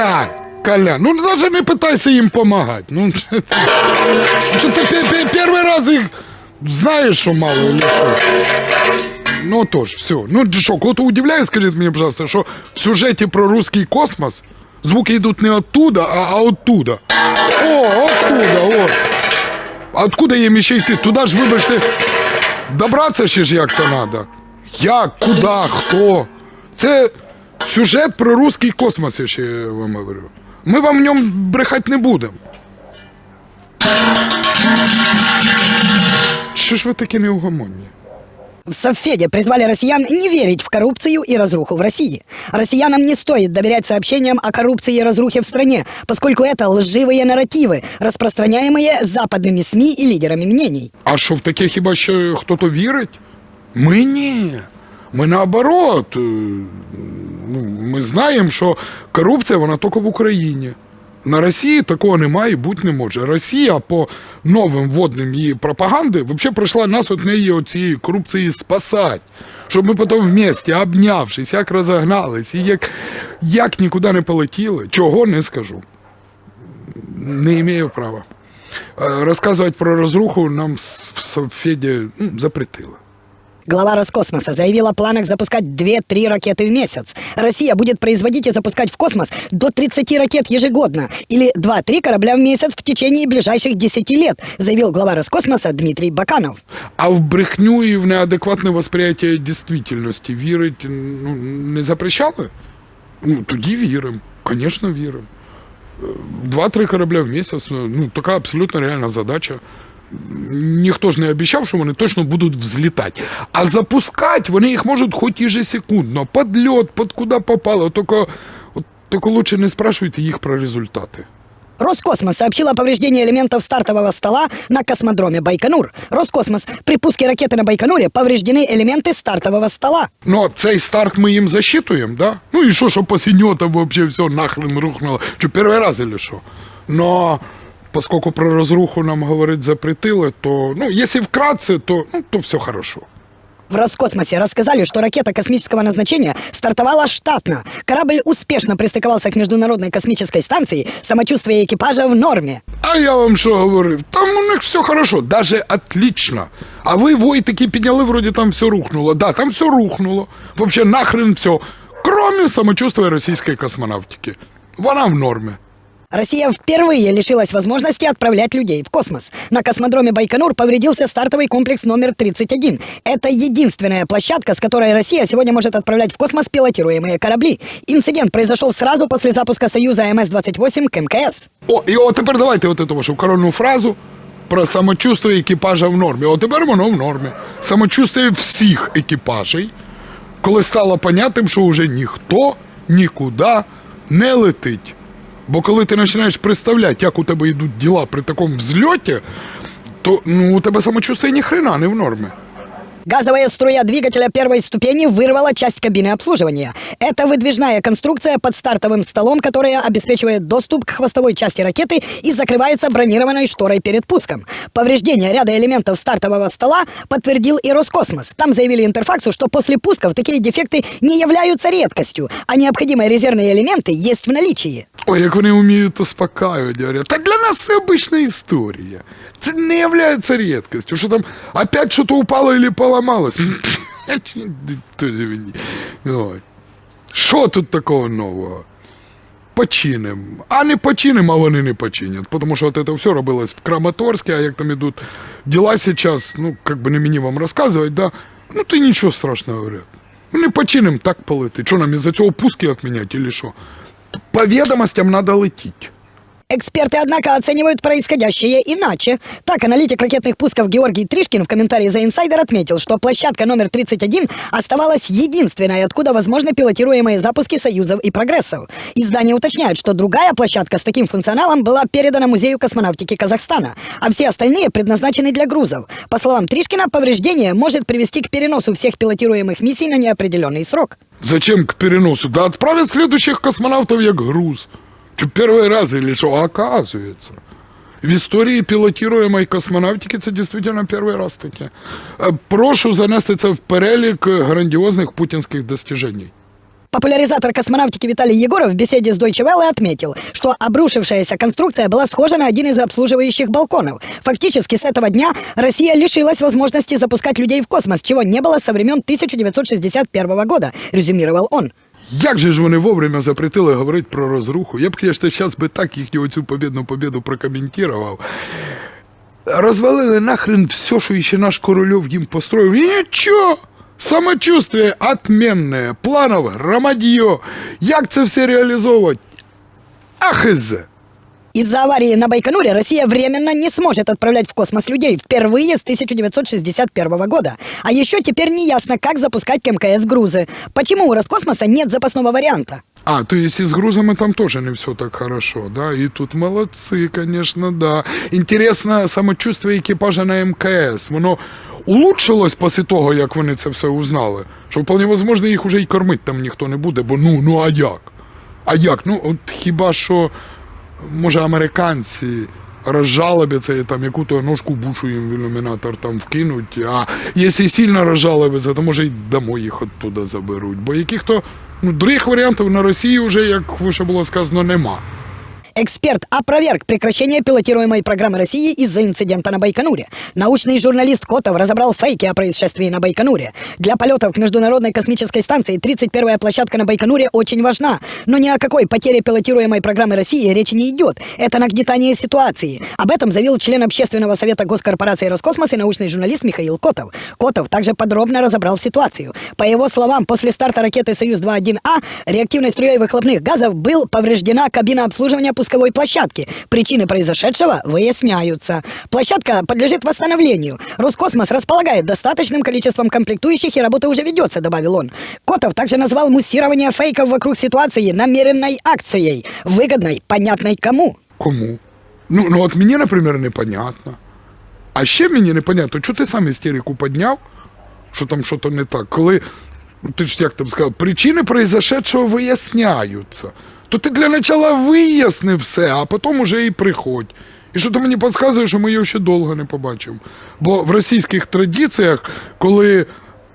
Коля! Коля, ну навіть не питайся їм допомагати. Ну, що ти пе- пе- перший раз їх знаєш, що мало или що? Ну тож, все. Ну ти що, кого-то удивляє, скажіть мені, пожалуйста, що в сюжеті про русский космос звуки йдуть не оттуда, а, а оттуда. О, оттуда, о. Откуда їм ще йти? Туди ж, вибачте, добратися ще ж як-то треба. Як, куди, хто? Це сюжет про русский космос, я ще вам говорю. Ми вам в ньому брехати не будемо. Що ж ви такі неугомонні? В Совфеде призвали россиян не верить в коррупцию и разруху в России. Россиянам не стоит доверять сообщениям о коррупции и разрухе в стране, поскольку это лживые нарративы, распространяемые западными СМИ и лидерами мнений. А що в таке хіба ще хто-то вірить? Ми ні. Ми наоборот. е, Ну, ми знаємо, що корупція вона тільки в Україні. На Росії такого немає і бути не може. Росія по новим водним її пропаганди взагалі прийшла нас від неї от цієї корупції спасати. Щоб ми потім вместе, обнявшись, як розогнались, і як, як нікуди не полетіли, чого не скажу. Не маю права. Э, Рассказывать про разруху нам в Совфеде ну, запретило. Глава Роскосмоса заявил о планах запускать 2-3 ракеты в месяц. Россия будет производить и запускать в космос до 30 ракет ежегодно или 2-3 корабля в месяц в течение ближайших 10 лет, заявил глава Роскосмоса Дмитрий Баканов. А в брехню і в неадекватне восприяття дійсності вірить ну, не запрещали? Ну, тоді віримо. Звісно, віримо. Е, Два-три корабля в місяць ну, така абсолютно реальна задача. Ніхто ж не обіцяв, що вони точно будуть взлітати. А запускати вони їх можуть хоч ежесекундно, під льот, під куди попало. Тільки, от, тільки лучше не спрашуйте їх про результати. Роскосмос сообщил о повреждении элементов стартового стола на космодроме Байконур. Роскосмос. При пуске ракеты на Байконуре повреждены элементы стартового стола. Ну, а цей старт ми їм засчитуємо, да? Ну і що, що після нього там вообще все нахрен рухнуло? Що, перший раз или що? Но поскольку про розруху нам говорить запретили, то, ну, якщо вкратце, то, ну, то все хорошо. В Роскосмосе рассказали, что ракета космического назначения стартовала штатно. Корабль успешно пристыковался к Международной космической станции. Самочувствие экипажа в норме. А я вам що говорив? Там у них все хорошо, даже отлично. А ви вой таки підняли, вроді там все рухнуло. Да, там все рухнуло. Вообще нахрен все. Кроме самочувствия російської космонавтики. Вона в нормі. Россия впервые лишилась возможности отправлять людей в космос. На космодроме Байконур повредился стартовый комплекс номер 31. Это единственная площадка, с которой Россия сегодня может отправлять в космос пилотируемые корабли. Инцидент произошел сразу после запуска Союза МС-28 к МКС. О, і от тепер давайте от эту вашу коронну фразу про самочувствие екіпажа в нормі. От тепер воно в нормі. Самочувствие всіх екіпажей, коли стало понятним, що вже ніхто нікуди не летить. Бо коли ти починаєш представляти, як у тебе йдуть діла при такому взльоті, то ну, у тебе самочувствие ні хрена не в нормі. Газовая струя двигателя первой ступени вырвала часть кабины обслуживания. Это выдвижная конструкция под стартовым столом, которая обеспечивает доступ к хвостовой части ракеты и закрывается бронированной шторой перед пуском. Повреждение ряда элементов стартового стола подтвердил и Роскосмос. Там заявили Интерфаксу, что после пусков такие дефекты не являются редкостью, а необходимые резервные элементы есть в наличии. Ой, як вони вміють успокаювати, говорять. Та для нас це обична історія. Це не є рідкістю. Що там опять що-то упало или поламалось. Ой. Що тут такого нового? Починим. А не починим, а вони не починять. Тому що от це все робилось в Краматорську, а як там ідуть діла зараз, ну, як би не мені вам розказувати, да, ну то нічого страшного говорять. Ну не починим, так полетить. Що нам із-за цього пуски відміняти, или що? По ведомостям надо лететь. Эксперты, однако, оценивают происходящее иначе. Так, аналитик ракетных пусков Георгий Тришкин в комментарии за инсайдер отметил, что площадка номер 31 оставалась единственной, откуда возможны пилотируемые запуски «Союзов» и «Прогрессов». Издание уточняет, что другая площадка с таким функционалом была передана Музею космонавтики Казахстана, а все остальные предназначены для грузов. По словам Тришкина, повреждение может привести к переносу всех пилотируемых миссий на неопределенный срок. Зачем к переносу? Да отправят следующих космонавтов як груз. Че первый раз или что? А оказывается. В історії пілотируємої космонавтики це дійсно перший раз таке. Е, Прошу занести це в перелік грандіозних путінських достижень. Популяризатор космонавтики Виталий Егоров в беседе с Deutsche Welle отметил, что обрушившаяся конструкция была схожа на один из обслуживающих балконов. Фактически с этого дня Россия лишилась возможности запускать людей в космос, чего не было со времен 1961 года, резюмировал он. Як же ж вони вовремя запретили говорити про розруху? Я б, звісно, зараз би так їхню цю побідну побіду прокоментував. Розвалили нахрен все, що ще наш Корольов їм построїв. Нічого! Самочувствие отменне, планов громадье. Як це все реалізовувати? Ахизе! Из-за аварии на Байконуре Россия временно не сможет отправлять в космос людей впервые с 1961 года. А еще теперь не ясно, как запускать к МКС грузы. Почему у Роскосмоса нет запасного варианта? А, то есть и с грузами там тоже не все так хорошо, да? И тут молодцы, конечно, да. Интересно самочувствие екіпажа на МКС. Воно улучшилось після того, як вони це все узнали. Що вполне возможно, їх уже й кормити там ніхто не буде, бо ну, ну а як? А як? Ну, от хіба що, може, американці розжалобяться і там яку-то ножку бушу їм в ілюмінатор там вкинуть, а якщо сильно розжалобяться, то може й домой їх оттуда заберуть. Бо яких-то ну, других варіантів на Росії вже, як вже було сказано, нема. Эксперт опроверг прекращение пилотируемой программы России из-за инцидента на Байконуре. Научный журналист Котов разобрал фейки о происшествии на Байконуре. Для полетов к Международной космической станции 31-я площадка на Байконуре очень важна. Но ни о какой потере пилотируемой программы России речи не идет. Это нагнетание ситуации. Об этом заявил член Общественного совета Госкорпорации Роскосмос и научный журналист Михаил Котов. Котов также подробно разобрал ситуацию. По его словам, после старта ракеты «Союз-2.1А» реактивной струей выхлопных газов был повреждена кабина обслуживания пусковой площадки. Причины произошедшего выясняются. Площадка подлежит восстановлению. Роскосмос располагает достаточным количеством комплектующих, и работа уже ведется, добавил он. Котов также назвал муссирование фейков вокруг ситуации намеренной акцией, выгодной, понятной кому. Кому? Ну, ну от мені, наприклад, непонятно. А ще мені непонятно, чого ти сам істерику підняв, що там щось не так, коли, ну, ти ж як там сказав, причини произошедшого виясняються. То ти для начала виясни все, а потім уже і приходь. І що ти мені підказує, що ми його ще довго не побачимо. Бо в російських традиціях, коли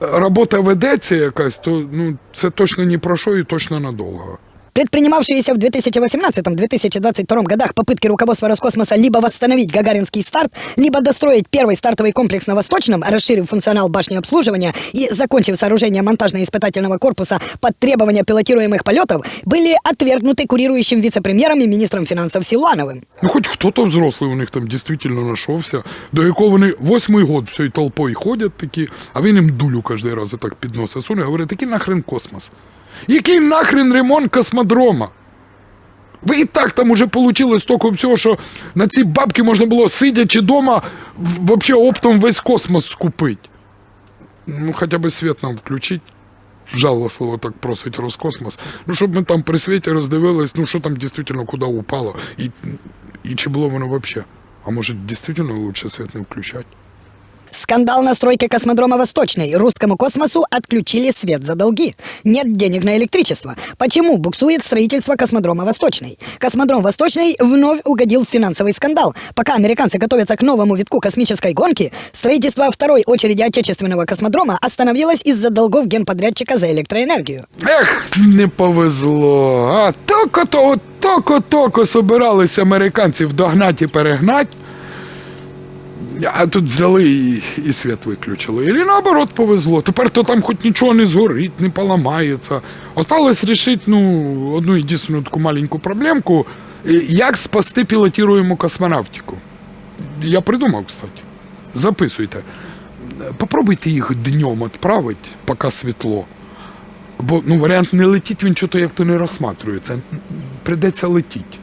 робота ведеться якась, то ну, це точно ні про що і точно надовго. Предпринимавшиеся в 2018-2022 годах попытки руководства Роскосмоса либо восстановить Гагаринский старт, либо достроить первый стартовый комплекс на Восточном, расширив функционал башни обслуживания и закончив сооружение монтажно-испытательного корпуса под требования пилотируемых полетов, были отвергнуты курирующим вице-премьером и министром финансов Силуановым. Ну, хоч хто-то взрослий у них там дійсно знайшовся, до якого вони восьмий год всією толпою ходять такі, а він їм дулю кожен раз так під носа суне, говорить, який нахрен космос? Який нахрен ремонт космодрома? Ви і так там уже получили стільки всього, що на ці бабки можна було сидячи вдома, взагалі оптом весь космос скупити. Ну, хоча б світ нам включить. Жалостливо так просить Роскосмос. Ну, щоб ми там при світі роздивились, ну що там дійсно куди упало, і, і чи було воно взагалі. А може, дійсно лучше світ не включати? Скандал на стройке космодрома Восточный. Русскому космосу отключили свет за долги. Нет денег на электричество. Почему буксует строительство космодрома Восточный? Космодром Восточный вновь угодил в финансовый скандал. Пока американцы готовятся к новому витку космической гонки, строительство второй очереди отечественного космодрома остановилось из-за долгов генподрядчика за электроэнергию. Ех, не повезло. А токо-то, токо-токо собирались американців догнати і перегнати. А тут взяли і, і світ виключили. І наоборот повезло. Тепер то там хоч нічого не згорить, не поламається. Осталось рішити ну, одну єдину таку маленьку проблемку. Е, Як спасти пілотіруємо космонавтику? Я придумав, кстати. Записуйте. Попробуйте їх днем відправити, поки світло. Бо ну, варіант не летіть, він чого як то не розсматривається. Придеться летіть.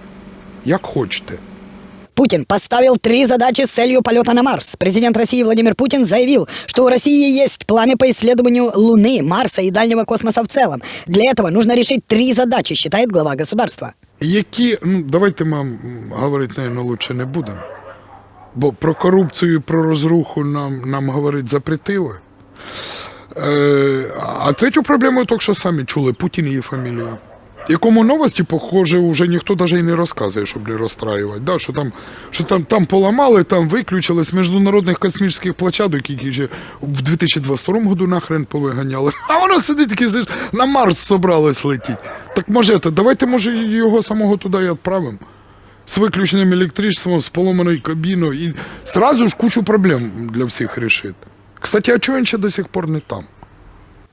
Як хочете. Путин поставил три задачи с целью полета на Марс. Президент России Владимир Путин заявил, что у России есть планы по исследованию Луны, Марса и дальнего космоса в целом. Для этого нужно решить три задачи, считает глава государства. Які, ну давайте ми м, говорити, наверное, лучше не будемо. Бо про корупцію і про розруху нам, нам говорити запретили. Е, а третю проблему, так що самі чули, Путін її фамілія. Якому новості, похоже, уже ніхто навіть і не розказує, щоб не розстраювати. Да, що там, що там, там поламали, там виключили з міжнародних космічних площадок, які ще в 2022 году нахрен повиганяли. А воно сидить таке, на Марс собралось летіть. Так може, давайте, може, його самого туди і відправимо. З виключеним електричеством, з поломаною кабіною і зразу ж кучу проблем для всіх рішить. Кстати, а чого він ще до сих пор не там?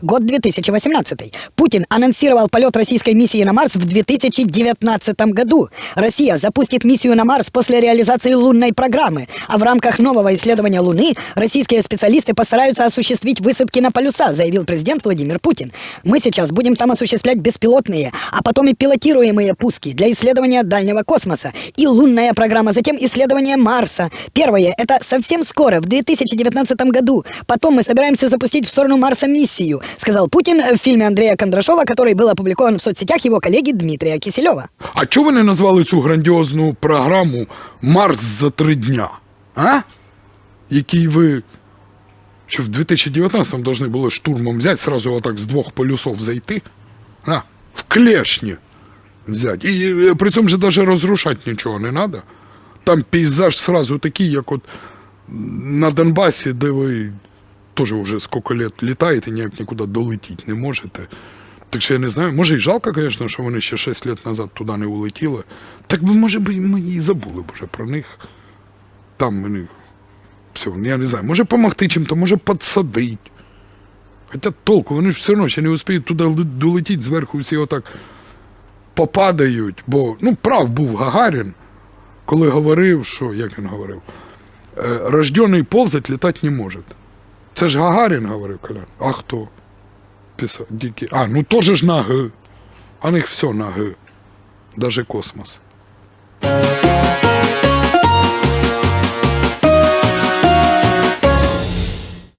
Год 2018. Путин анонсировал полет российской миссии на Марс в 2019 году. Россия запустит миссию на Марс после реализации лунной программы. А в рамках нового исследования Луны российские специалисты постараются осуществить высадки на полюса, заявил президент Владимир Путин. Мы сейчас будем там осуществлять беспилотные, а потом и пилотируемые пуски для исследования дальнего космоса. И лунная программа, затем исследование Марса. Первое – это совсем скоро, в 2019 году. Потом мы собираемся запустить в сторону Марса миссию, сказал Путин в фильме Андрея Кондрашова, который был опубликован в соцсетях его коллеги Дмитрия Киселева. А чого ви не назвали цю грандіозну програму Марс за три дня? А? Який ви. Що в 2019-му должны були штурмом взяти, сразу отак з двох полюсов зайти. А? В клешні взяти. І е, при цьому же даже розрушати нічого не треба. Там пейзаж сразу такий, як от на Донбасі, де ви теж вже скільки лет літаєте, ніяк нікуди долетіти не можете. Так що я не знаю, може і жалко, звісно, що вони ще 6 років назад туди не улетіли. Так би, може би, ми і забули б вже про них. Там вони. Все, я не знаю, може допомогти чим-то, може підсадити. Хоча толку, вони ж все одно ще не успіють туди долетіти, зверху всі отак попадають. Бо, ну, прав був Гагарін, коли говорив, що, як він говорив, е, рождений ползать літати не може. Це ж Гагарін говорив, Колян. А хто? Писав, дикі. А, ну теж ж на Г. А них все на Г. Даже космос.